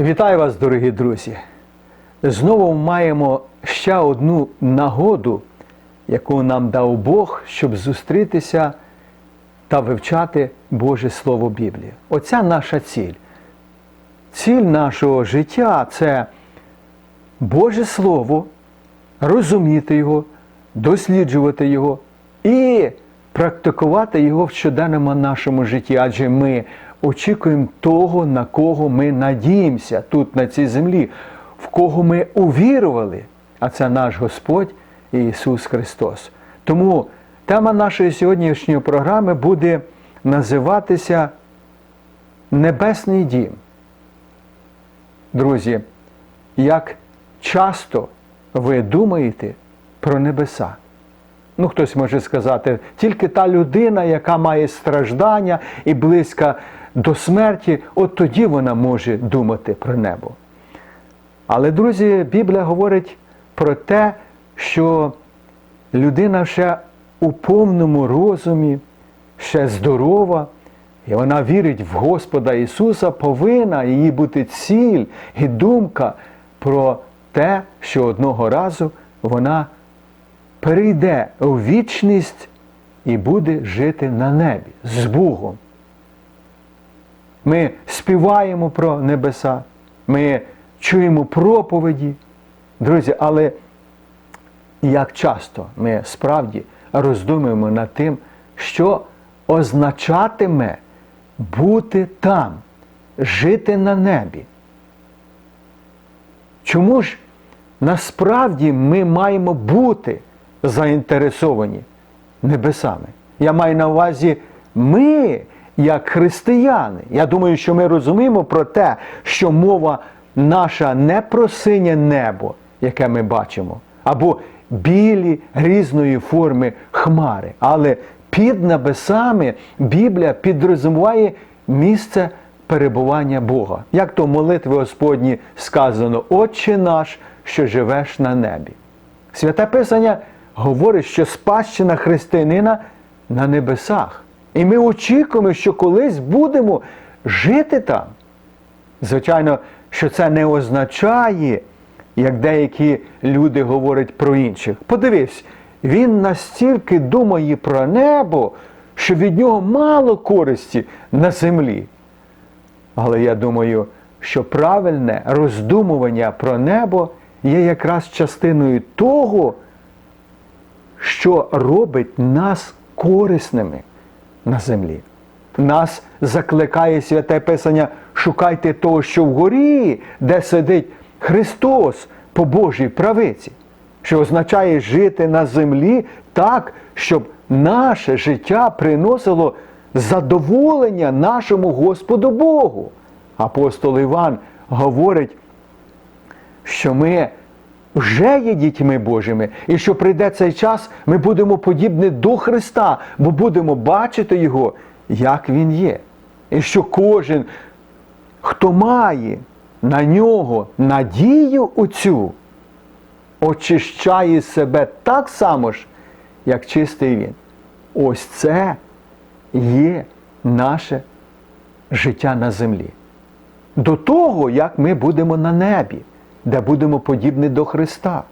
Вітаю вас, дорогі друзі! Знову маємо ще одну нагоду, яку нам дав Бог, щоб зустрітися та вивчати Боже Слово Біблії. Оця наша ціль. Ціль нашого життя це Боже Слово, розуміти його, досліджувати його і практикувати його в щоденному нашому житті, адже ми очікуємо того, на кого ми надіємося тут, на цій землі, в кого ми увірували, а це наш Господь Ісус Христос. Тому тема нашої сьогоднішньої програми буде називатися Небесний дім. Друзі, як часто ви думаєте про небеса? Ну, хтось може сказати, тільки та людина, яка має страждання і близька до смерті, от тоді вона може думати про небо. Але, друзі, Біблія говорить про те, що людина ще у повному розумі, ще здорова, і вона вірить в Господа Ісуса, повинна її бути ціль і думка про те, що одного разу вона перейде у вічність і буде жити на небі з Богом. Ми співаємо про небеса, ми чуємо проповіді. Друзі, але як часто ми справді роздумуємо над тим, що означатиме бути там, жити на небі. Чому ж насправді ми маємо бути заінтересовані небесами? Я маю на увазі ми, як християни. Я думаю, що ми розуміємо про те, що мова наша не про синє небо, яке ми бачимо, або білі різної форми хмари. Але під небесами Біблія підрозуміває місце перебування Бога. Як то в молитві Господні сказано, Отче наш, що живеш на небі. Святе Писання говорить, що спадщина християнина на небесах. І ми очікуємо, що колись будемо жити там. Звичайно, що це не означає, як деякі люди говорять про інших. Подивись, він настільки думає про небо, що від нього мало користі на землі. Але я думаю, що правильне роздумування про небо є якраз частиною того, що робить нас корисними на землі. Нас закликає святе Писання, шукайте того, що вгорі, де сидить Христос по Божій правиці, що означає жити на землі так, щоб наше життя приносило задоволення нашому Господу Богу. Апостол Іван говорить, що ми вже є дітьми Божими, і що прийде цей час, ми будемо подібні до Христа, бо будемо бачити Його, як Він є. І що кожен, хто має на нього надію оцю, очищає себе так само ж, як чистий він. Ось це є наше життя на землі. До того, як ми будемо на небі, де будемо подібні до Христа.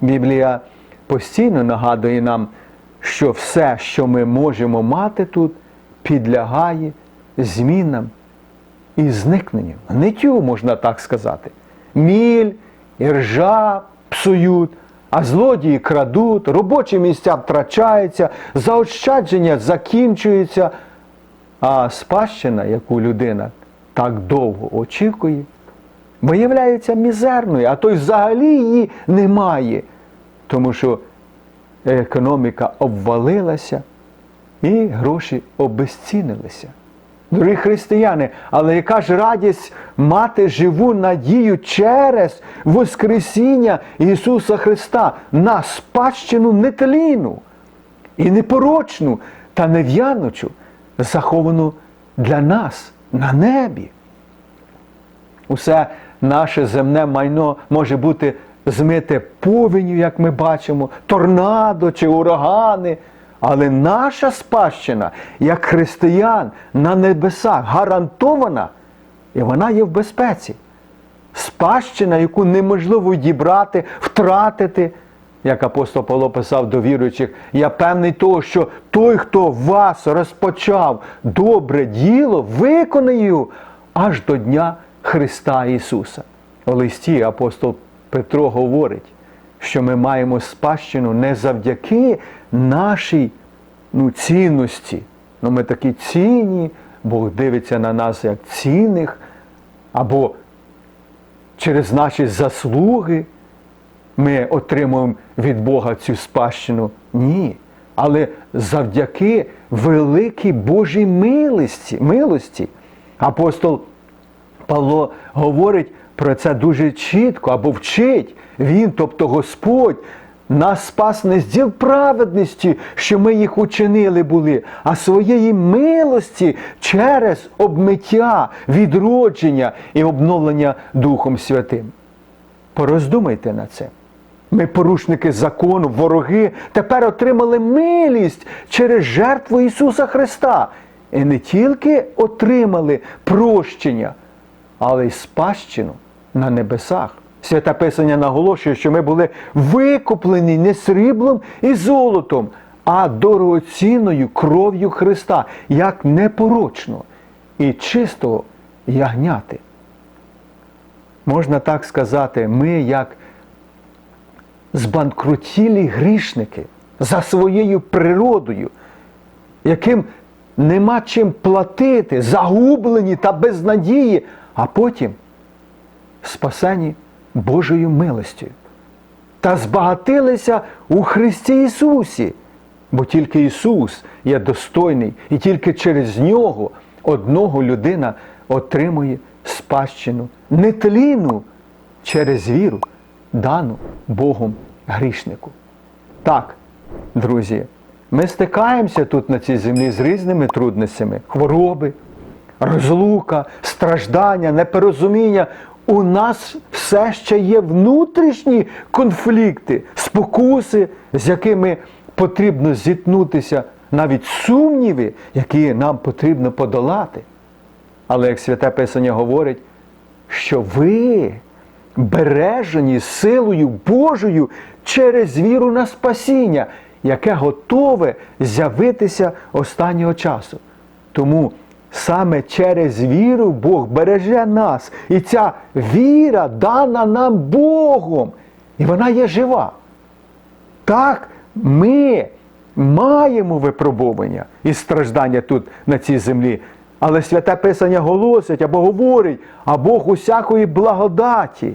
Біблія постійно нагадує нам, що все, що ми можемо мати тут, підлягає змінам і зникненню. Гниттю, можна так сказати. Міль і ржа псують, а злодії крадуть, робочі місця втрачаються, заощадження закінчуються, а спадщина, яку людина так довго очікує, виявляється мізерною, а то й взагалі її немає, тому що економіка обвалилася і гроші обезцінилися. Дорогі християни, але яка ж радість мати живу надію через Воскресіння Ісуса Христа на спадщину нетлінну і непорочну та нев'яночу, заховану для нас на небі. Усе наше земне майно може бути змите повінню, як ми бачимо, торнадо чи урагани. Але наша спадщина, як християн на небесах, гарантована і вона є в безпеці. Спадщина, яку неможливо дібрати, втратити. Як апостол Павло писав до віруючих, я певний того, що той, хто вас розпочав добре діло, виконає аж до Дня Христа Ісуса. У листі апостол Петро говорить, що ми маємо спадщину не завдяки нашій ну, цінності. Ну, ми такі цінні, Бог дивиться на нас як цінних, або через наші заслуги ми отримуємо від Бога цю спадщину. Ні. Але завдяки великій Божій милості, милості. Апостол Павло говорить про це дуже чітко або вчить. Він, тобто Господь, нас спас не з діл праведності, що ми їх учинили були, а своєї милості через обмиття, відродження і обновлення Духом Святим. Пороздумайте на це. Ми, порушники закону, вороги, тепер отримали милість через жертву Ісуса Христа. І не тільки отримали прощення, але й спадщину на небесах. Святе Писання наголошує, що ми були викуплені не сріблом і золотом, а дорогоцінною кров'ю Христа, як непорочного і чистого ягняти. Можна так сказати, ми як збанкрутілі грішники за своєю природою, яким нема чим платити, загублені та без надії, а потім спасені Божою милостю. Та збагатилися у Христі Ісусі, бо тільки Ісус є достойний, і тільки через Нього одного людина отримує спадщину нетлінну через віру, дану Богом грішнику. Так, друзі, ми стикаємося тут на цій землі з різними трудностями, хвороби, розлука, страждання, непорозуміння. У нас все ще є внутрішні конфлікти, спокуси, з якими потрібно зіткнутися, навіть сумніви, які нам потрібно подолати. Але як святе Писання говорить, що ви бережені силою Божою через віру на спасіння, яке готове з'явитися останнього часу. Тому саме через віру Бог береже нас. І ця віра дана нам Богом. І вона є жива. Так, ми маємо випробування і страждання тут на цій землі. Але святе Писання голосить або говорить, а Бог усякої благодаті,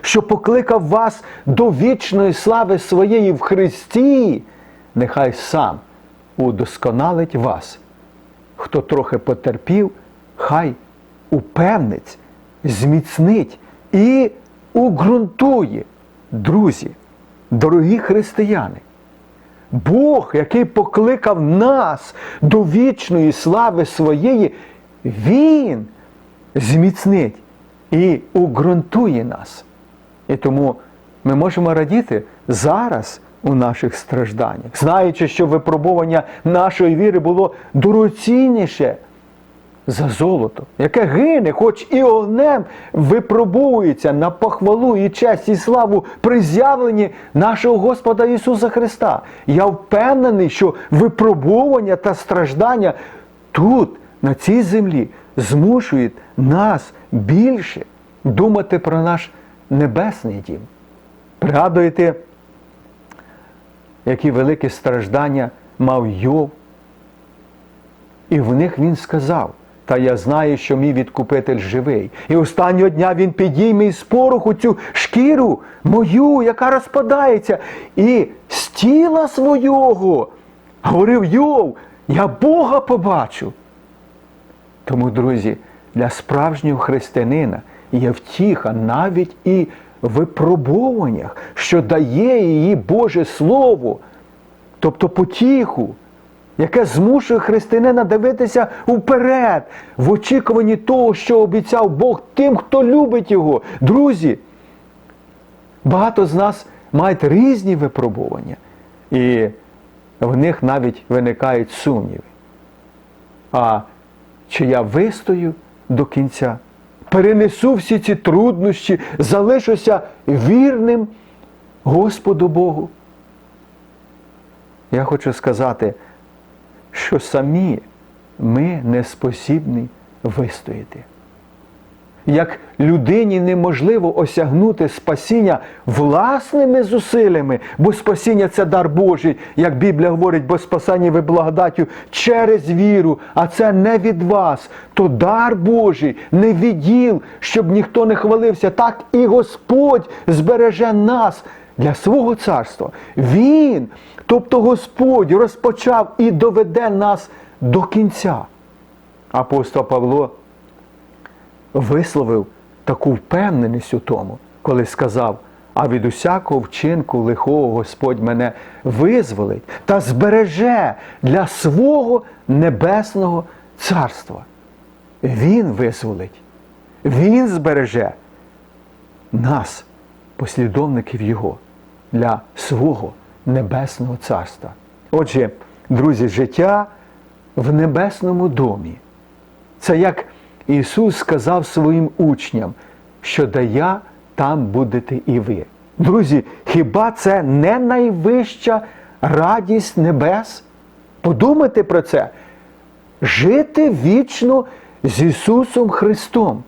що покликав вас до вічної слави своєї в Христі, нехай сам удосконалить вас. Хто трохи потерпів, хай упевнить, зміцнить і уґрунтує. Друзі, дорогі християни, Бог, який покликав нас до вічної слави своєї, Він зміцнить і уґрунтує нас. І тому ми можемо радіти зараз у наших стражданнях, знаючи, що випробування нашої віри було дорогоцінніше за золото, яке гине, хоч і огнем випробовується на похвалу і честь і славу при з'явленні нашого Господа Ісуса Христа. Я впевнений, що випробування та страждання тут, на цій землі, змушують нас більше думати про наш небесний дім. Пригадуєте, які великі страждання мав Йов. І в них він сказав, та я знаю, що мій відкупитель живий. І останнього дня він підійме із пороху цю шкіру мою, яка розпадається, і з тіла свого, говорив Йов, я Бога побачу. Тому, друзі, для справжнього християнина є втіха навіть і випробуваннях, що дає її Боже Слово, тобто потіху, яке змушує християнина дивитися вперед, в очікуванні того, що обіцяв Бог тим, хто любить Його. Друзі, багато з нас мають різні випробування, і в них навіть виникають сумніви. А чи я вистою до кінця. Перенесу всі ці труднощі, залишуся вірним Господу Богу. Я хочу сказати, що самі ми не спосібні вистояти. Як людині неможливо осягнути спасіння власними зусиллями, бо спасіння це дар Божий, як Біблія говорить, бо спасання ви благодаттю через віру, а це не від вас, то дар Божий, не відділ, щоб ніхто не хвалився. Так і Господь збереже нас для свого царства. Він, тобто Господь, розпочав і доведе нас до кінця. Апостол Павло висловив таку впевненість у тому, коли сказав: а від усякого вчинку лихого Господь мене визволить та збереже для свого небесного царства. Він визволить, Він збереже нас, послідовників Його, для свого небесного царства. Отже, друзі, життя в небесному домі. Це як Ісус сказав своїм учням, що да я там будете і ви. Друзі, хіба це не найвища радість небес? Подумайте про це. Жити вічно з Ісусом Христом.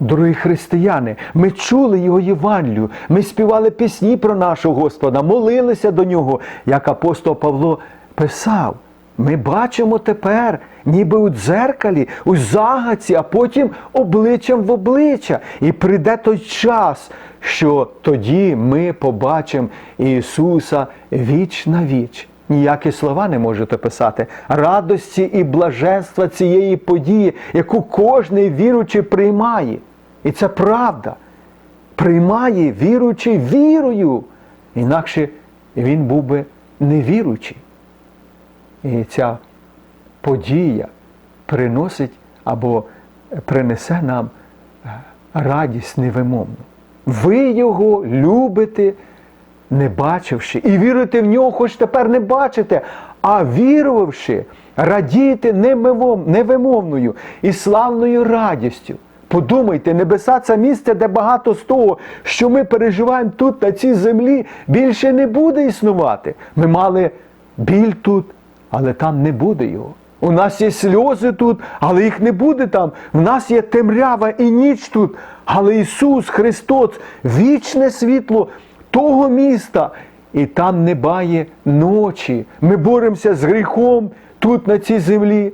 Дорогі християни, ми чули Його Євангелію, ми співали пісні про нашого Господа, молилися до Нього, як апостол Павло писав. Ми бачимо тепер, ніби у дзеркалі, у загадці, а потім обличчям в обличчя. І прийде той час, що тоді ми побачимо Ісуса віч на віч. Ніякі слова не можете писати. Радості і блаженства цієї події, яку кожний віруючий приймає. І це правда. Приймає віруючий вірою. Інакше він був би невіруючий. І ця подія приносить або принесе нам е, радість невимовну. Ви його любите, не бачивши, і віруєте в нього, хоч тепер не бачите, а вірувавши, радієте невимовною і славною радістю. Подумайте, небеса це місце, де багато з того, що ми переживаємо тут, на цій землі, більше не буде існувати. Ми мали біль тут, але там не буде його. У нас є сльози тут, але їх не буде там. В нас є темрява і ніч тут. Але Ісус Христос, вічне світло того міста, і там не бає ночі. Ми боремося з гріхом тут, на цій землі.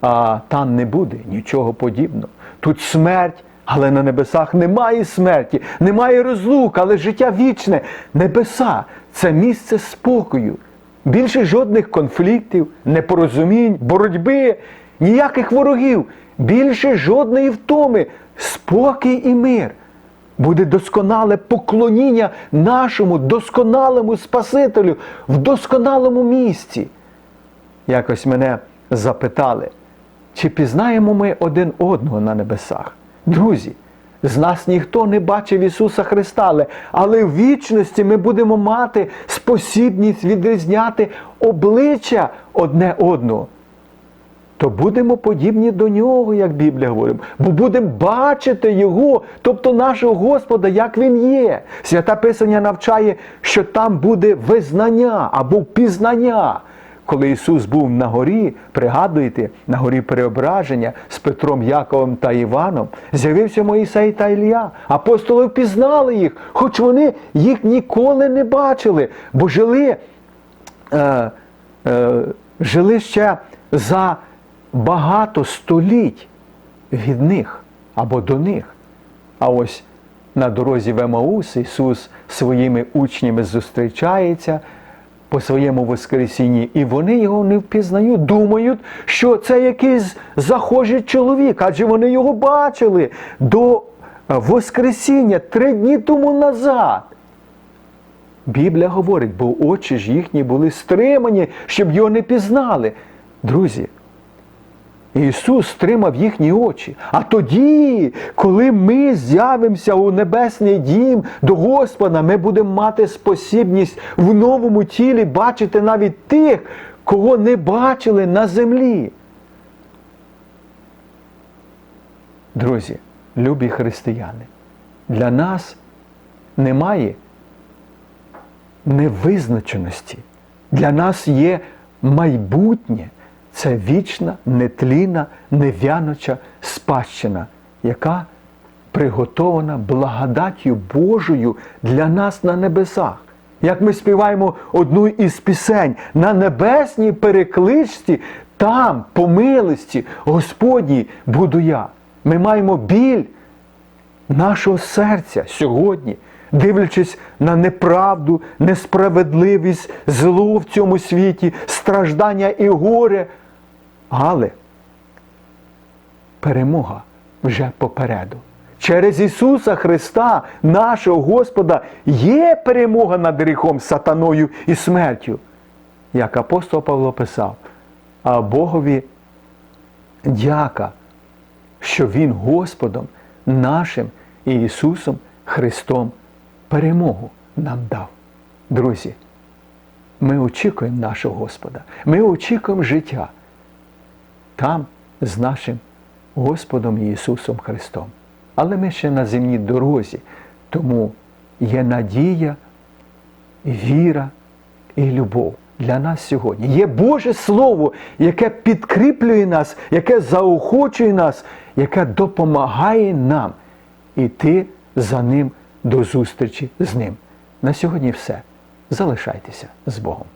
А там не буде нічого подібного. Тут смерть, але на небесах немає смерті, немає розлук, але життя вічне. Небеса це місце спокою. Більше жодних конфліктів, непорозумінь, боротьби, ніяких ворогів, більше жодної втоми, спокій і мир. Буде досконале поклоніння нашому досконалому Спасителю в досконалому місці. Якось мене запитали, чи пізнаємо ми один одного на небесах? Друзі, з нас ніхто не бачив Ісуса Христа, але- в вічності ми будемо мати спосібність відрізняти обличчя одне одного. То будемо подібні до нього, як Біблія говорить, бо будемо бачити Його, тобто нашого Господа, як Він є. Свята Писання навчає, що там буде визнання або впізнання. Коли Ісус був на горі, пригадуєте, на горі переображення з Петром, Яковом та Іваном, з'явився Моїсей та Ілля. Апостоли впізнали їх, хоч вони їх ніколи не бачили, бо жили, е, е, жили ще за багато століть від них або до них. А ось на дорозі в Емаус Ісус своїми учнями зустрічається по своєму Воскресінні, і вони його не впізнають, думають, що це якийсь захожий чоловік, адже вони його бачили до е, Воскресіння три дні тому назад. Біблія говорить, бо очі ж їхні були стримані, щоб його не пізнали. Друзі, Ісус стримав їхні очі. А тоді, коли ми з'явимося у небесний дім до Господа, ми будемо мати спосібність в новому тілі бачити навіть тих, кого не бачили на землі. Друзі, любі християни, для нас немає невизначеності. Для нас є майбутнє. Це вічна, нетлінна, невяноча спадщина, яка приготована благодаттю Божою для нас на небесах. Як ми співаємо одну із пісень на небесній перекличці, там, по милості Господній буду я. Ми маємо біль нашого серця сьогодні, дивлячись на неправду, несправедливість, зло в цьому світі, страждання і горе. Але перемога вже попереду. Через Ісуса Христа, нашого Господа, є перемога над гріхом, сатаною і смертю. Як апостол Павло писав, а Богові дяка, що Він Господом нашим і Ісусом Христом перемогу нам дав. Друзі, ми очікуємо нашого Господа, ми очікуємо життя там з нашим Господом Ісусом Христом. Але ми ще на земній дорозі, тому є надія, віра і любов для нас сьогодні. Є Боже Слово, яке підкріплює нас, яке заохочує нас, яке допомагає нам іти за Ним до зустрічі з Ним. На сьогодні все. Залишайтеся з Богом.